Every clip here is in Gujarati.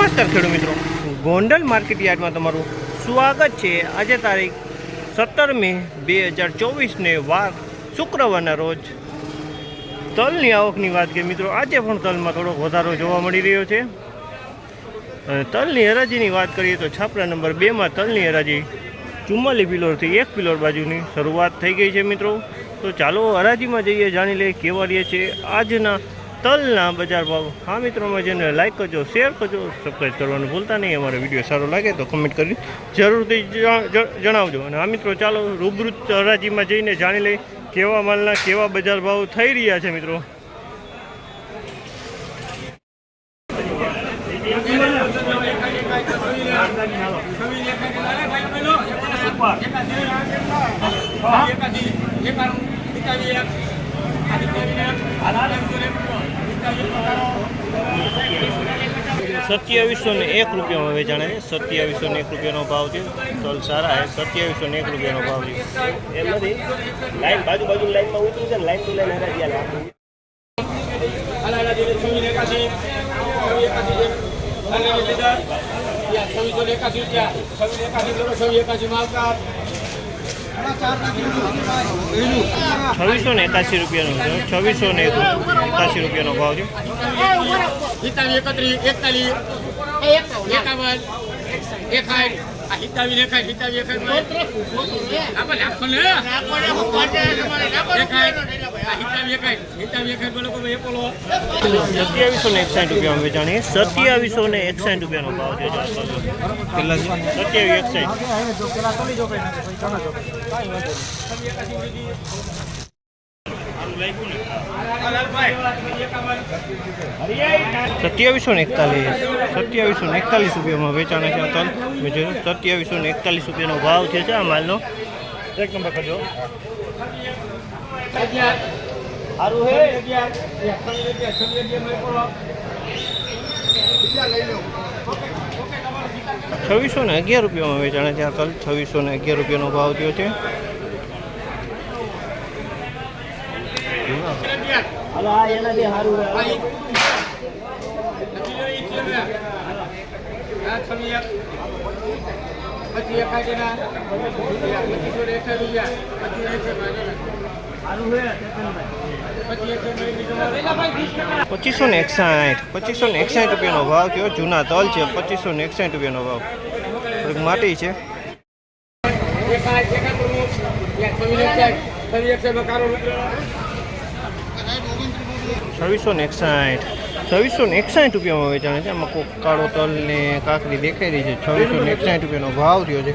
નમસ્કાર ખેડૂત મિત્રો. ગોંડલ માર્કેટ યાર્ડમાં તમારું સ્વાગત છે. આજે તારીખ સત્તર મે બે હજાર ચોવીસને વાર શુક્રવારના રોજ તલની આવકની વાત કરીએ. મિત્રો, આજે પણ તલમાં થોડોક વધારો જોવા મળી રહ્યો છે. અને તલની હરાજીની વાત કરીએ તો છાપરા નંબર બેમાં તલની હરાજી ચુમ્માલી પિલોરથી એક પિલોર બાજુની શરૂઆત થઈ ગઈ છે મિત્રો. તો ચાલો હરાજીમાં જઈએ, જાણી લઈએ કેવા રહીએ છે. આજના તલના બજાર ભાવ હા મિત્રોમાં જેને લાઈક કરજો શેર કરજો સબસ્ક્રાઈબ કરવાનું ભૂલતા નહીં અમારો વીડિયો સારો લાગે તો કમેન્ટ કરી જરૂરથી જણાવજો અને હા મિત્રો ચાલો રૂબરૂ હરાજીમાં જઈને જાણી લઈ કેવા માલના કેવા બજાર ભાવ થઈ રહ્યા છે મિત્રો સત્યાવીસો ને એક રૂપિયામાં વેચાણ છે. સત્યાવીસો ને એક રૂપિયાનો ભાવ છે. તલ સારા છે. સત્યાવીસો ને એક રૂપિયાનો ભાવ છે. એમ નથી. લાઈન બાજુ બાજુ લાઈનમાં ઉતરું છે ને લાઈન ટુ લાઈન હરાજી હાલે આપણે. છવ્વીસો ને એકાસી રૂપિયાનો છે. છવ્વીસો ને એકાસી રૂપિયાનો ભાવ છે. હિતાવી એકત્રીસ એકતાલીસ એકાવન એકાઠ હિતાવી એકાઠ હિતાવી એકાઠ આપણને રાખો સત્યાવીસો ને એકસાઠ રૂપિયામાં વેચાણ છે સત્યાવીસો ને એકસાઠ રૂપિયાનો ભાવ છે સત્યાવીસ એકસાઠ. સત્યાવીસો ને એકતાલીસ. સત્યાવીસો ને એકતાલીસ રૂપિયામાં વેચાણ છે મેં સત્યાવીસો ને એકતાલીસ રૂપિયાનો ભાવ છે છે આ માલનો. એક નંબર કરજો સારું હે. છવ્વીસો ને અગિયાર રૂપિયામાં વેચાણ છે. આ તલ છવ્વીસો ને અગિયાર રૂપિયાનો ભાવ થયો છે. પછી પચીસો ને એકસઠ રૂપિયા પછી એકસો પચીસો ને એકસાઠ. પચીસો ને એકસાઠ રૂપિયાનો ભાવ થયો. જૂના તલ છે. પચીસો ને એકસાઠ રૂપિયાનો ભાવ. માટી છે. છવ્વીસો ને એકસાઠ. છવ્વીસો ને એકસાઠ રૂપિયામાં વેચાણ છે. આમાં કોક કાળો તલ ને કાકડી દેખાઈ રહી છે. છવ્વીસો ને એકસાઠ રૂપિયાનો ભાવ થયો છે.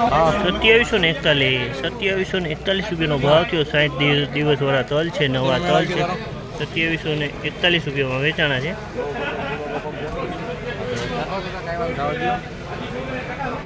સત્યાવીસો ને એકતાલીસ. સત્યાવીસો ને એકતાલીસ રૂપિયાનો ભાવ થયો. સાઠ દિવસ દિવસવાળા તલ છે, નવા તલ છે. સત્યાવીસો ને એકતાલીસ રૂપિયામાં વેચાણા છે.